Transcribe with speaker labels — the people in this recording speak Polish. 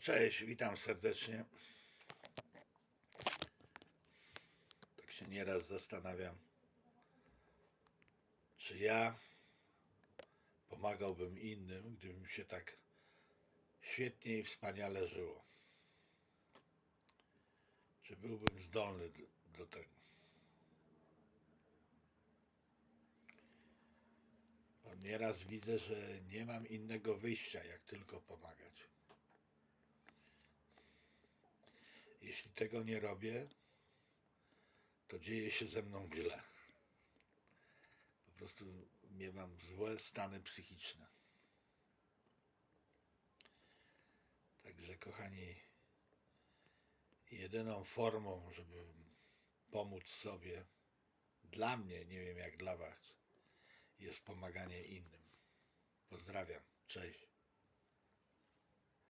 Speaker 1: Cześć, witam serdecznie. Tak się nieraz zastanawiam, czy ja pomagałbym innym, gdyby mi się tak świetnie i wspaniale żyło. Czy byłbym zdolny do, do tego? Bo nieraz widzę, że nie mam innego wyjścia, jak tylko pomagać. Jeśli tego nie robię, to dzieje się ze mną źle. Po prostu miewam złe stany psychiczne. Także, kochani, jedyną formą, żeby pomóc sobie, dla mnie, nie wiem jak dla Was, jest pomaganie innym. Pozdrawiam. Cześć.